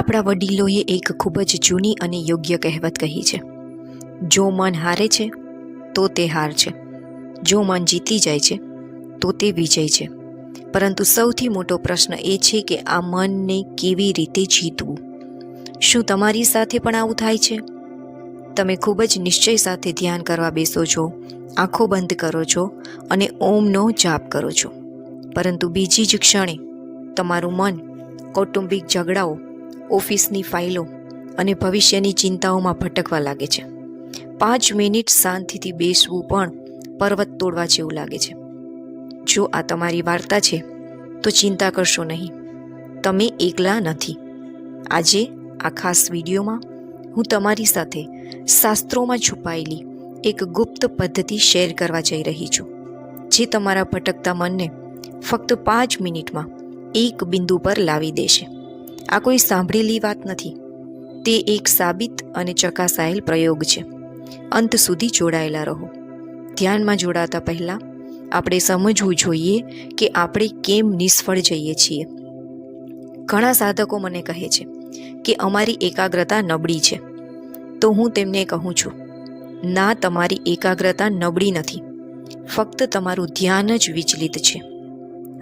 આપણા વડીલોએ એક ખૂબ જ જૂની અને યોગ્ય કહેવત કહી છે. જો મન હારે છે, તો તે હાર છે. જો મન જીતી જાય છે, તો તે વિજય છે. પરંતુ સૌથી મોટો પ્રશ્ન એ છે કે આ મનને કેવી રીતે જીતવું? શું તમારી સાથે પણ આવું થાય છે? તમે ખૂબ જ નિશ્ચય સાથે ધ્યાન કરવા બેસો છો, આંખો બંધ કરો છો અને ઓમનો જાપ કરો છો. પરંતુ બીજી જ ક્ષણે તમારું મન કૌટુંબિક ઝઘડાઓ ઓફિસની ફાઇલો અને ભવિષ્યની ચિંતાઓમાં ભટકવા લાગે છે. પાંચ મિનિટ શાંતિથી બેસવું પણ પર્વત તોડવા જેવું લાગે છે. જો આ તમારી વાર્તા છે, તો ચિંતા કરશો નહીં. તમે એકલા નથી. આજે આ ખાસ વિડીયોમાં હું તમારી સાથે શાસ્ત્રોમાં છુપાયેલી એક ગુપ્ત પદ્ધતિ શેર કરવા જઈ રહી છું, જે તમારા ભટકતા મનને ફક્ત પાંચ મિનિટમાં એક બિંદુ પર લાવી દેશે. આ કોઈ સાંભળેલી વાત નથી. તે એક સાબિત અને ચકાસાયેલ પ્રયોગ છે. અંત સુધી જોડાયેલા રહો. ધ્યાનમાં જોડાતા પહેલાં આપણે સમજવું જોઈએ કે આપણે કેમ નિષ્ફળ જઈએ છીએ. ઘણા સાધકો મને કહે છે કે અમારી એકાગ્રતા નબળી છે. તો હું તેમને કહું છું, ના, તમારી એકાગ્રતા નબળી નથી. ફક્ત તમારું ધ્યાન જ વિચલિત છે.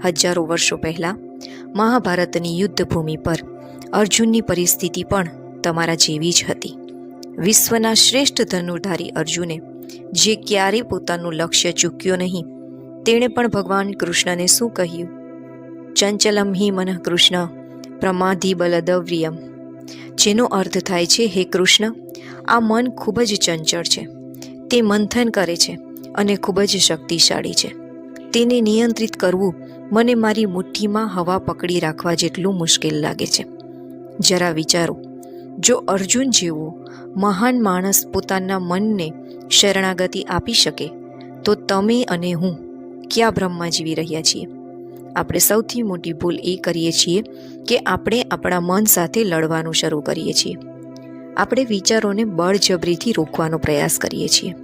હજારો વર્ષો પહેલાં મહાભારતની યુદ્ધભૂમિ પર અર્જુનની પરિસ્થિતિ પણ તમારા જેવી જ હતી. વિશ્વના શ્રેષ્ઠ ધનુર્ધારી અર્જુને જે ક્યારે પોતાનું લક્ષ્ય ચૂક્યો નહીં, તેણે પણ ભગવાન કૃષ્ણને શું કહ્યું? ચંચલમ હિ મન કૃષ્ણ, પ્રમાધિ બલદવ્રિયમ. જેનો અર્થ થાય છે, હે કૃષ્ણ, આ મન ખૂબ જ ચંચળ છે. તે મંથન કરે છે અને ખૂબ જ શક્તિશાળી છે. તેને નિયંત્રિત કરવું મને મારી મુઠ્ઠીમાં હવા પકડી રાખવા જેટલું મુશ્કેલ લાગે છે. જરા વિચારો. જો અર્જુન જેવો મહાન માણસ પોતાના મનને શરણાગતિ આપી શકે, તો તમે અને હું ક્યાં બ્રહ્મમાં જીવી રહ્યા છીએ? આપણે સૌથી મોટી ભૂલ એ કરીએ છીએ કે આપણે આપણા મન સાથે લડવાનું શરૂ કરીએ છીએ. આપણે વિચારોને બળજબરીથી રોકવાનો પ્રયાસ કરીએ છીએ.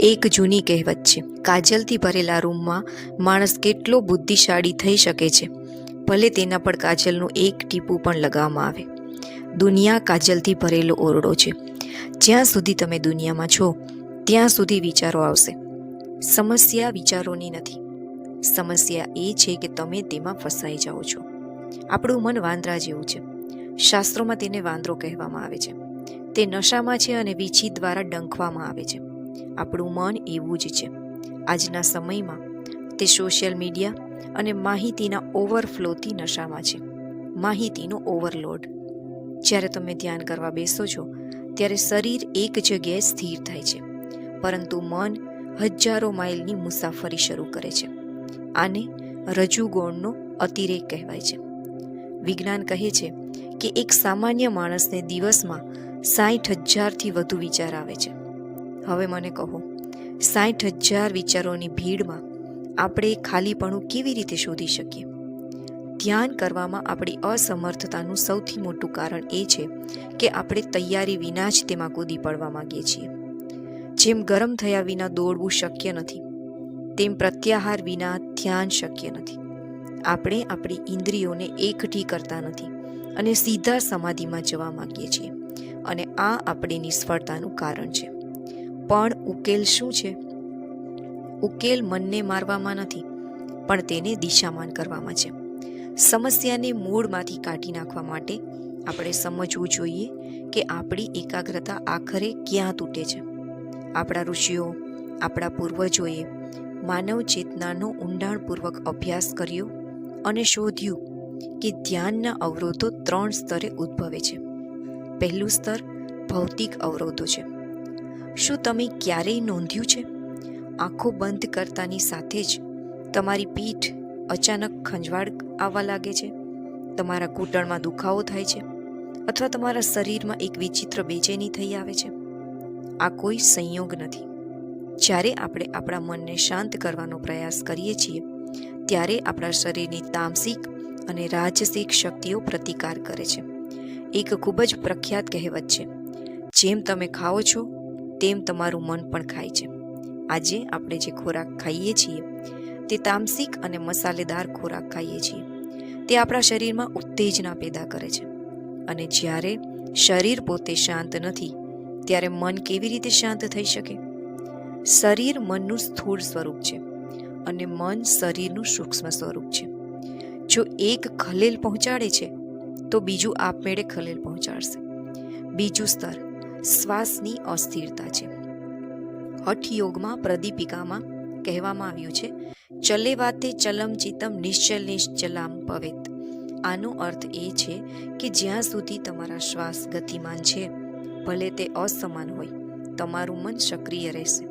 એક જૂની કહેવત છે, કાજલથી ભરેલા રૂમમાં માણસ કેટલો બુદ્ધિશાળી થઈ શકે છે. ભલે તેના પર કાજલનું એક ટીપું પણ લગાવવામાં આવે. દુનિયા કાજલથી ભરેલો ઓરડો છે. જ્યાં સુધી તમે દુનિયામાં છો, ત્યાં સુધી વિચારો આવશે. સમસ્યા વિચારોની નથી. સમસ્યા એ છે કે તમે તેમાં ફસાઈ જાઓ છો. આપણું મન વાંદરા જેવું છે. શાસ્ત્રોમાં તેને વાંદરો કહેવામાં આવે છે. તે નશામાં છે અને વીછી દ્વારા ડંખવામાં આવે છે. આપણું મન એવું જ છે. આજના સમયમાં તે સોશિયલ મીડિયા અને માહિતીના ઓવરફ્લોથી નશામાં છે. માહિતીનો ઓવરલોડ. જ્યારે તમે ધ્યાન કરવા બેસો છો, ત્યારે શરીર એક જગ્યાએ સ્થિર થાય છે, પરંતુ મન હજારો માઇલની મુસાફરી શરૂ કરે છે. આને રજુગોણનો અતિરેક કહેવાય છે. વિજ્ઞાન કહે છે કે એક સામાન્ય માણસને દિવસમાં સાઠ હજારથી વધુ વિચાર આવે છે. હવે મને કહો, સાઠ હજાર વિચારોની ભીડમાં આપણે ખાલીપણું કેવી રીતે શોધી શકીએ? ધ્યાન કરવામાં આપણી અસમર્થતાનું સૌથી મોટું કારણ એ છે કે આપણે તૈયારી વિના જ તેમાં કૂદી પડવા માંગીએ છીએ. જેમ ગરમ થયા વિના દોડવું શક્ય નથી, તેમ પ્રત્યાહાર વિના ધ્યાન શક્ય નથી. આપણે આપણી ઇન્દ્રિયોને એકઠી કરતા નથી અને સીધા સમાધિમાં જવા માંગીએ છીએ અને આ આપણી નિષ્ફળતાનું કારણ છે. પણ ઉકેલ શું છે? ઉકેલ મનને મારવામાં નથી, પણ તેને દિશામાન કરવામાં છે. સમસ્યાને મૂળમાંથી કાઢી નાખવા માટે આપણે સમજવું જોઈએ કે આપણી એકાગ્રતા આખરે ક્યાં તૂટે છે. આપણા ઋષિઓ, આપણા પૂર્વજોએ માનવ ચેતનાનો ઊંડાણપૂર્વક અભ્યાસ કર્યો અને શોધ્યું કે ધ્યાનના અવરોધો ત્રણ સ્તરે ઉદ્ભવે છે. પહેલું સ્તર ભૌતિક અવરોધો છે. શું તમે ક્યારેય નોંધ્યું છે? આંખો બંધ કરતાની સાથે જ તમારી પીઠ અચાનક ખંજવાળ આવવા લાગે છે. તમારા ઘૂંટણમાં દુખાવો થાય છે અથવા તમારા શરીરમાં એક વિચિત્ર બેચેની થઈ આવે છે. આ કોઈ સંયોગ નથી. જ્યારે આપણે આપણા મનને શાંત કરવાનો પ્રયાસ કરીએ છીએ, ત્યારે આપણા શરીરની તામસિક અને રાજસિક શક્તિઓ પ્રતિકાર કરે છે. એક ખૂબ જ પ્રખ્યાત કહેવત છે, જેમ તમે ખાઓ છો, તેમ તમારું મન પણ ખાય છે. આજે આપણે જે ખોરાક ખાઈએ છીએ, તે તામસિક અને મસાલેદાર ખોરાક ખાઈએ છીએ. તે આપણા શરીરમાં ઉત્તેજના પેદા કરે છે. અને જ્યારે શરીર પોતે શાંત નથી, ત્યારે મન કેવી રીતે શાંત થઈ શકે? શરીર મનનું સ્થૂળ સ્વરૂપ છે અને મન શરીરનું સૂક્ષ્મ સ્વરૂપ છે. જો એક ખલેલ પહોંચાડે છે, તો બીજું આપમેળે ખલેલ પહોંચાડશે. બીજું સ્તર શ્વાસની અસ્થિરતા છે. હઠયોગમાં, પ્રદીપિકામાં કહેવામાં આવ્યું છે, ચલે વાતે ચલમ ચિતમ નિશ્ચલ નિશ્ચલામ પવેત આનો અર્થ એ છે કે જ્યાં સુધી તમારા શ્વાસ ગતિમાન છે, ભલે તે અસમાન હોય, તમારું મન સક્રિય રહેશે.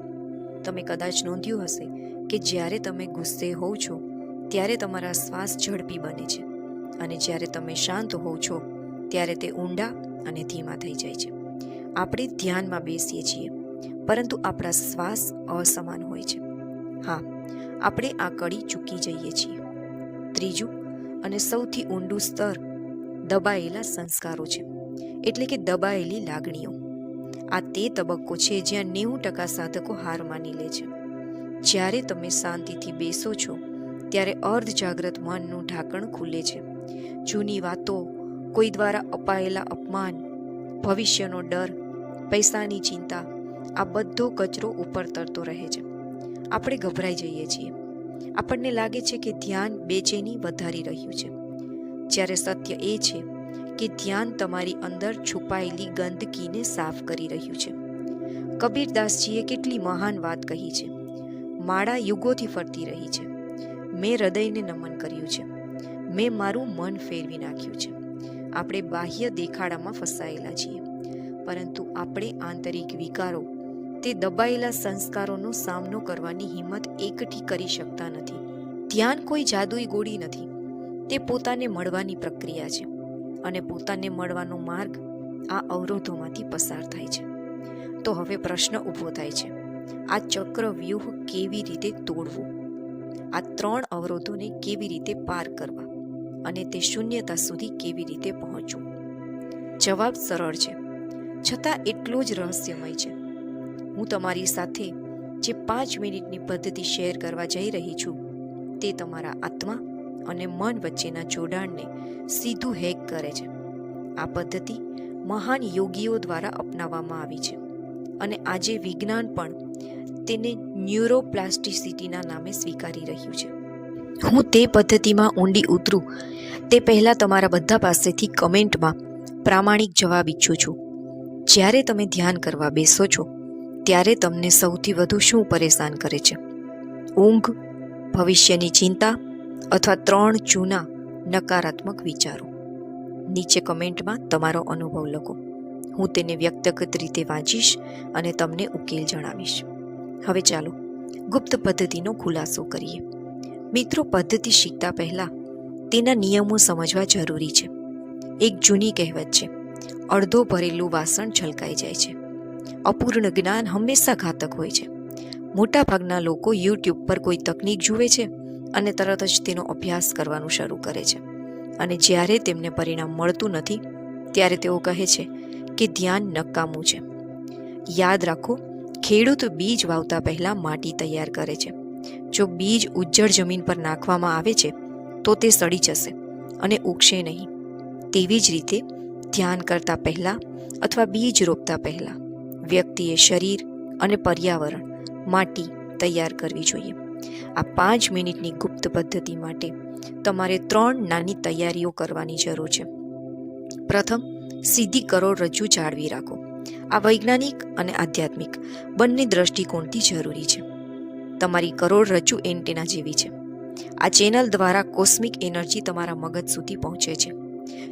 તમે કદાચ નોંધ્યું હશે કે જ્યારે તમે ગુસ્સે હોવ છો, ત્યારે તમારા શ્વાસ ઝડપી બને છે અને જ્યારે તમે શાંત હોવ છો, ત્યારે તે ઊંડા અને ધીમા થઈ જાય છે. આપણે ધ્યાનમાં બેસીએ છીએ. પરંતુ આપણા શ્વાસ અસમાન હોય છે. હા, આપણે આ કડી ચૂકી જઈએ છીએ. ત્રીજું, અને સૌથી ઊંડું સ્તર દબાયેલા સંસ્કારો છે. એટલે કે દબાયેલી લાગણીઓ. આ તે તબક્કો છે જ્યાં નેવું ટકા સાધકો હાર માની લે છે. જ્યારે તમે શાંતિથી બેસો છો, ત્યારે અર્ધ જાગ્રત મનનું ઢાંકણ ખુલે છે. જૂની વાતો, કોઈ દ્વારા અપાયેલા અપમાન, ભવિષ્યનો ડર, પૈસાની ચિંતા આ બધો કચરો ઉપર તરતો રહે છે. આપણે ગભરાઈ જઈએ છીએ. આપણને લાગે છે કે ધ્યાન બેચેની વધારી રહ્યું છે. જ્યારે સત્ય એ છે કે ધ્યાન તમારી અંદર છુપાયેલી ગંદકીને સાફ કરી રહ્યું છે. કબીરદાસજીએ કેટલી મહાન વાત કહી છે. માળા યુગોથી ફરતી રહી છે. મેં હૃદયને નમન કર્યું છે. મેં મારું મન ફેરવી નાખ્યું છે. આપણે બાહ્ય દેખાડામાં ફસાયેલા છીએ. પરંતુ આપણે આંતરિક વિકારો તે દબાયેલા સંસ્કારોનો સામનો કરવાની હિંમત એકઠી કરી શકતા નથી. ધ્યાન કોઈ જાદુઈ ગોળી નથી. તે પોતાને મળવાની પ્રક્રિયા છે અને પોતાને મળવાનો માર્ગ આ અવરોધોમાંથી પસાર થાય છે. તો હવે પ્રશ્ન ઊભો થાય છે, આ ચક્ર વ્યૂહ કેવી રીતે તોડવું? આ ત્રણ અવરોધોને કેવી રીતે પાર કરવા અને તે શૂન્યતા સુધી કેવી રીતે પહોંચવું? જવાબ સરળ છે. છતાં એટલો જ રહસ્યમય છે. હું તમારી સાથે જે પાંચ મિનિટની પદ્ધતિ શેર કરવા જઈ રહી છું, તે તમારા આત્મા અને મન વચ્ચેના જોડાણને સીધું હેક કરે છે. આ પદ્ધતિ મહાન યોગીઓ દ્વારા અપનાવવામાં આવી છે અને આજે વિજ્ઞાન પણ તેને ન્યુરોપ્લાસ્ટિસિટીના નામે સ્વીકારી રહ્યું છે. હું તે પદ્ધતિમાં ઊંડી ઉતરું, તે પહેલાં તમારા બધા પાસેથી કમેન્ટમાં પ્રામાણિક જવાબ ઈચ્છું છું. જ્યારે તમે ધ્યાન કરવા બેસો છો ત્યારે તમને સૌથી વધુ શું પરેશાન કરે છે? ઊંઘ, ભવિષ્યની ચિંતા અથવા ત્રણ જૂના નકારાત્મક વિચારો? નીચે કમેન્ટમાં તમારો અનુભવ લખો. હું તેને વ્યક્તિગત રીતે વાંચીશ અને તમને ઉકેલ જણાવીશ. હવે ચાલો ગુપ્ત પદ્ધતિનો ખુલાસો કરીએ. મિત્રો, પદ્ધતિ શીખતા પહેલાં તેના નિયમો સમજવા જરૂરી છે. એક જૂની કહેવત છે, અડધો ભરેલું વાસણ છલકાઈ જાય છે. અપૂર્ણ જ્ઞાન હંમેશા ઘાતક હોય છે. મોટાભાગના લોકો યુટ્યુબ પર કોઈ તકનીક જુએ છે અને તરત જ તેનો અભ્યાસ કરવાનું શરૂ કરે છે. અને જ્યારે તેમને પરિણામ મળતું નથી, ત્યારે તેઓ કહે છે કે ધ્યાન નકામું છે. યાદ રાખો, ખેડૂત બીજ વાવતા પહેલા માટી તૈયાર કરે છે. જો બીજ ઉજ્જડ જમીન પર નાખવામાં આવે છે, તો તે સડી જશે અને ઉગશે નહીં. તેવી જ રીતે ધ્યાન કરતા પહેલા અથવા બીજ રોપતા પહેલા વ્યક્તિએ શરીર અને પર્યાવરણ માટી તૈયાર કરવી જોઈએ. આ પાંચ મિનિટની ગુપ્ત પદ્ધતિ માટે તમારે ત્રણ નાની તૈયારીઓ કરવાની જરૂર છે. પ્રથમ, સીધી કરોડરજ્જુ જાળવી રાખો. આ વૈજ્ઞાનિક અને આધ્યાત્મિક બંને દ્રષ્ટિકોણથી જરૂરી છે. તમારી કરોડરજ્જુ એન્ટેના જેવી છે. આ ચેનલ દ્વારા કોસ્મિક એનર્જી તમારા મગજ સુધી પહોંચે છે.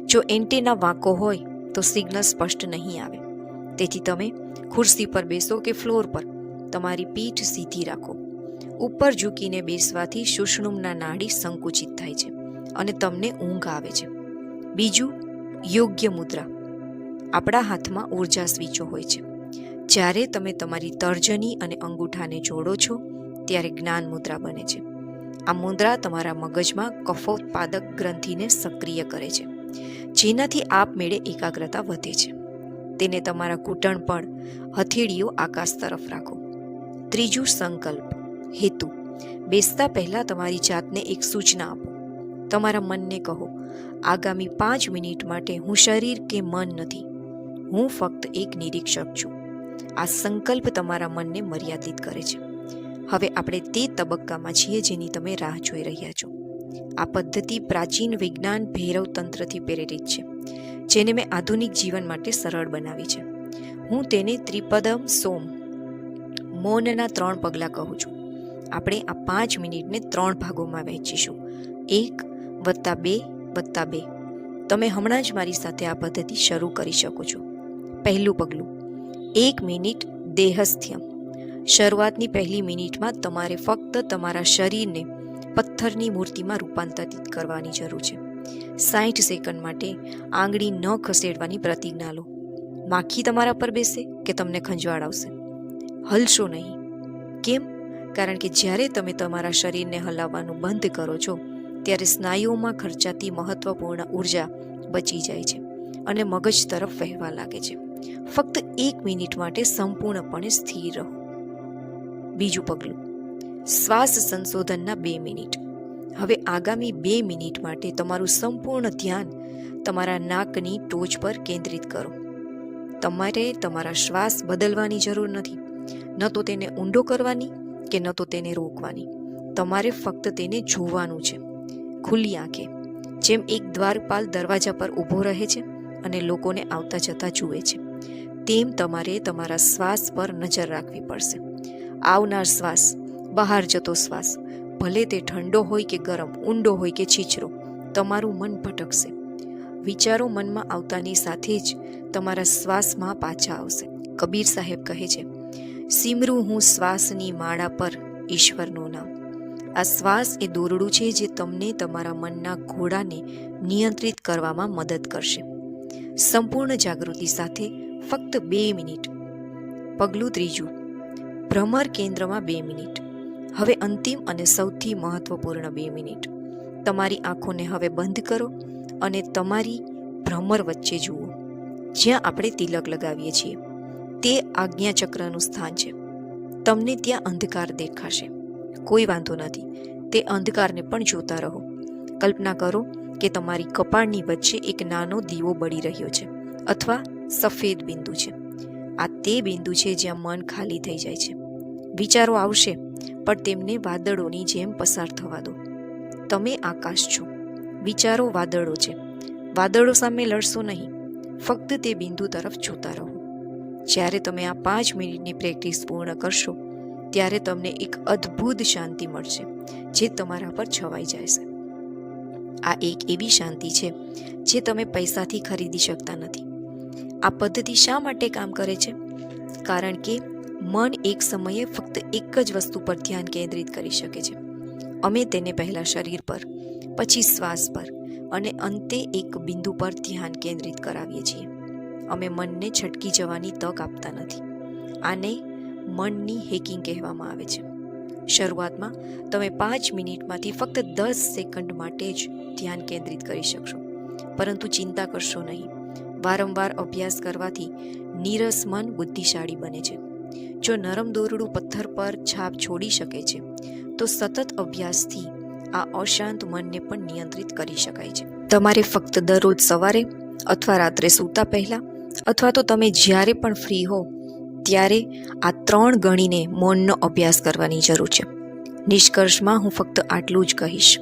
જો એન્ટેના વાંકો હોય તો સિગ્નલ સ્પષ્ટ નહીં આવે. તેથી તમે ખુરશી પર બેસો કે ફ્લોર પર, તમારી પીઠ સીધી રાખો. ઉપર ઝૂકીને બેસવાથી સુષ્ણુમના નાડી સંકુચિત થાય છે અને તમને ઊંઘ આવે છે. બીજું, યોગ્ય મુદ્રા. આપણા હાથમાં ઊર્જા સ્વિચો હોય છે. જ્યારે તમે તમારી તર્જની અને અંગૂઠાને જોડો છો, ત્યારે જ્ઞાન મુદ્રા બને છે. આ મુદ્રા તમારા મગજમાં કફોત્પાદક ગ્રંથિને સક્રિય કરે છે, જેનાથી આપમેળે એકાગ્રતા વધે છે. તેને તમારા ઘૂંટણ પર હથેળીઓ આકાશ તરફ રાખો. ત્રીજું સંકલ્પ, હેતુ. બેસતા પહેલા તમારી જાતને એક સૂચના આપો. તમારા મનને કહો, આગામી પાંચ મિનિટ માટે હું શરીર કે મન નથી. હું ફક્ત એક નિરીક્ષક છું. આ સંકલ્પ તમારા મનને મર્યાદિત કરે છે. હવે આપણે તે તબક્કામાં છીએ જેની તમે રાહ જોઈ રહ્યા છો. આ પદ્ધતિ પ્રાચીન વિજ્ઞાન ભૈરવ તંત્રથી પ્રેરિત છે. જેને મેં આધુનિક જીવન માટે સરળ બનાવી છે. હું તેને ત્રિપદમ સોમ, મૌનના ત્રણ પગલાં કહું છું. આપણે આ પાંચ મિનિટને ત્રણ ભાગોમાં વહેંચીશું. એક વત્તા બે વત્તા બે. તમે હમણાં જ મારી સાથે આ પદ્ધતિ શરૂ કરી શકો છો. પહેલું પગલું, એક મિનિટ દેહસ્થ્યમ. શરૂઆતની પહેલી મિનિટમાં તમારે ફક્ત તમારા શરીરને પથ્થરની મૂર્તિમાં રૂપાંતરિત કરવાની જરૂર છે. સાઠ સેકન્ડ માટે આંગળી ન ખસેડવાની પ્રતિજ્ઞા લો. માખી તમારા પર બેસે કે તમને ખંજવાળ આવશે? હલશો નહીં. કેમ? કારણ કે જ્યારે તમે તમારા શરીરને હલાવવાનું બંધ કરો છો, ત્યારે સ્નાયુઓમાં ખર્ચાતી મહત્વપૂર્ણ ઊર્જા બચી જાય છે અને મગજ તરફ વહેવા લાગે છે. ફક્ત એક મિનિટ માટે સંપૂર્ણપણે સ્થિર રહો. બીજું પગલું. શ્વાસ સંશોધનના બે મિનિટ. હવે આગામી બે મિનિટ માટે તમારું સંપૂર્ણ ધ્યાન તમારા નાકની ટોચ પર કેન્દ્રિત કરો. તમારે તમારા શ્વાસ બદલવાની જરૂર નથી. ન તો તેને ઊંડો કરવાની કે ન તો તેને રોકવાની. તમારે ફક્ત તેને જોવાનું છે. ખુલ્લી આંખે. જેમ એક દ્વારપાલ દરવાજા પર ઊભો રહે છે અને લોકોને આવતા જતા જુએ છે. તેમ તમારે તમારા શ્વાસ પર નજર રાખવી પડશે. આવનાર શ્વાસ, બહાર જતો શ્વાસ ભલે તે ઠંડો હોય કે ગરમ, ઊંડો હોય કે છીછરો, તમારું મન ભટકશે. વિચારો મનમાં આવતાની સાથે જ તમારા શ્વાસમાં પાછા આવશે. કબીર સાહેબ કહે છે, સિમરું હું શ્વાસની માળા પર ઈશ્વરનું નામ. આ શ્વાસ એ દોરડું છે જે તમને તમારા મનના ઘોડાને નિયંત્રિત કરવામાં મદદ કરશે. સંપૂર્ણ જાગૃતિ સાથે ફક્ત બે મિનિટ. પગલું ત્રીજું, ભ્રમર કેન્દ્રમાં બે મિનિટ. હવે અંતિમ અને સૌથી મહત્વપૂર્ણ બે મિનિટ. તમારી આંખોને હવે બંધ કરો અને તમારી ભ્રમર વચ્ચે જુઓ. જ્યાં આપણે તિલક લગાવીએ છીએ. તે આજ્ઞાચક્રનું સ્થાન છે. તમને ત્યાં અંધકાર દેખાશે. કોઈ વાંધો નથી. તે અંધકારને પણ જોતા રહો. કલ્પના કરો કે તમારી કપાળની વચ્ચે એક નાનો દીવો બળી રહ્યો છે અથવા સફેદ બિંદુ છે. આ તે બિંદુ છે જ્યાં મન ખાલી થઈ જાય છે. વિચારો આવશે. પણ તેમને વાદળોની જેમ પસાર થવા દો. તમે આકાશ છો. વિચારો વાદળો છે. વાદળો સામે લડશો નહીં. ફક્ત તે બિંદુ તરફ જોતા રહો. જ્યારે તમે આ પાંચ મિનિટની પ્રેક્ટિસ પૂર્ણ કરશો, ત્યારે તમને એક અદ્ભુત શાંતિ મળશે, જે તમારા પર છવાઈ જશે. આ એક એવી શાંતિ છે, જે તમે પૈસાથી ખરીદી શકતા નથી. આ પદ્ધતિ શા માટે કામ કરે છે? કારણ કે મન એક સમયે ફક્ત એક જ વસ્તુ પર ધ્યાન કેન્દ્રિત કરી શકે છે. અમે તેને પહેલા શરીર પર, પછી શ્વાસ પર અને અંતે એક બિંદુ પર ધ્યાન કેન્દ્રિત કરાવીએ છીએ. અમે મનને છટકી જવાની તક આપતા નથી. આને મનની હેકિંગ કહેવામાં આવે છે. શરૂઆતમાં તમે પાંચ મિનિટમાંથી ફક્ત દસ સેકન્ડ માટે જ ધ્યાન કેન્દ્રિત કરી શકશો. પરંતુ ચિંતા કરશો નહીં. વારંવાર અભ્યાસ કરવાથી નીરસ મન બુદ્ધિશાળી બને છે. જો નરમ દોરડું પથ્થર પર છાપ છોડી શકે છે, તો સતત અભ્યાસથી આ અશાંત મનને પણ નિયંત્રિત કરી શકાય છે. તમારે ફક્ત દરરોજ સવારે અથવા રાત્રે સૂતા પહેલાં અથવા તો તમે જ્યારે પણ ફ્રી હો, ત્યારે આ ત્રણ ગણીને મૌનનો અભ્યાસ કરવાની જરૂર છે. નિષ્કર્ષમાં હું ફક્ત આટલું જ કહીશ.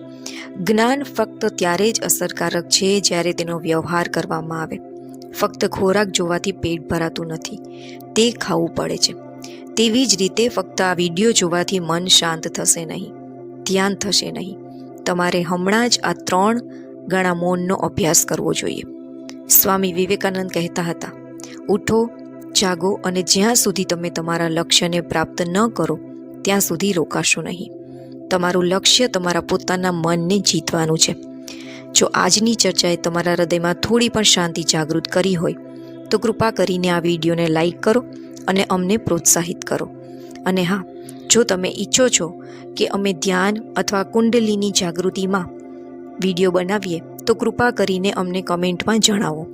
જ્ઞાન ફક્ત ત્યારે જ અસરકારક છે જ્યારે તેનો વ્યવહાર કરવામાં આવે. ફક્ત ખોરાક જોવાથી પેટ ભરાતું નથી, તે ખાવું પડે છે. તેવી જ રીતે ફક્ત આ વીડિયો જોવાથી મન શાંત થશે નહીં, ધ્યાન થશે નહીં. તમારે હમણાં જ આ ત્રણ ગણા મૌનનો અભ્યાસ કરવો જોઈએ. સ્વામી વિવેકાનંદ કહેતા હતા, ઉઠો, જાગો અને જ્યાં સુધી તમે તમારા લક્ષ્યને પ્રાપ્ત ન કરો, ત્યાં સુધી રોકાશો નહીં. તમારું લક્ષ્ય તમારા પોતાના મનને જીતવાનું છે. જો આજની ચર્ચાએ તમારા હૃદયમાં થોડી પણ શાંતિ જાગૃત કરી હોય, તો કૃપા કરીને આ વિડીયોને લાઈક કરો અને અમને પ્રોત્સાહિત કરો. અને હા, જો તમે ઈચ્છો છો કે અમે ધ્યાન અથવા કુંડલીની જાગૃતિમાં વીડિયો બનાવીએ, તો કૃપા કરીને અમને કમેન્ટમાં જણાવો.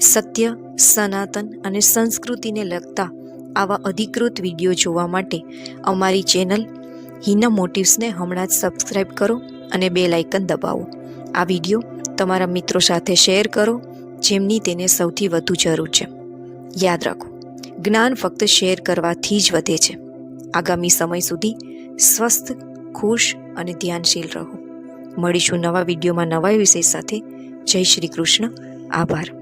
સત્ય, સનાતન અને સંસ્કૃતિને લગતા આવા અધિકૃત વીડિયો જોવા માટે અમારી ચેનલ હિના મોટિવ્સને હમણાં જ સબસ્ક્રાઈબ કરો અને બે લાઇકન દબાવો. આ વીડિયો તમારા મિત્રો સાથે શેર કરો, જેમની તેને સૌથી વધુ જરૂર છે. યાદ રાખો જ્ઞાન ફક્ત શેર કરવાથી જ વધે છે. આગામી સમય સુધી સ્વસ્થ, ખુશ અને ધ્યાનશીલ રહો. મળીશું નવા વિડીયોમાં નવા વિષય સાથે. જય શ્રી કૃષ્ણ. આભાર.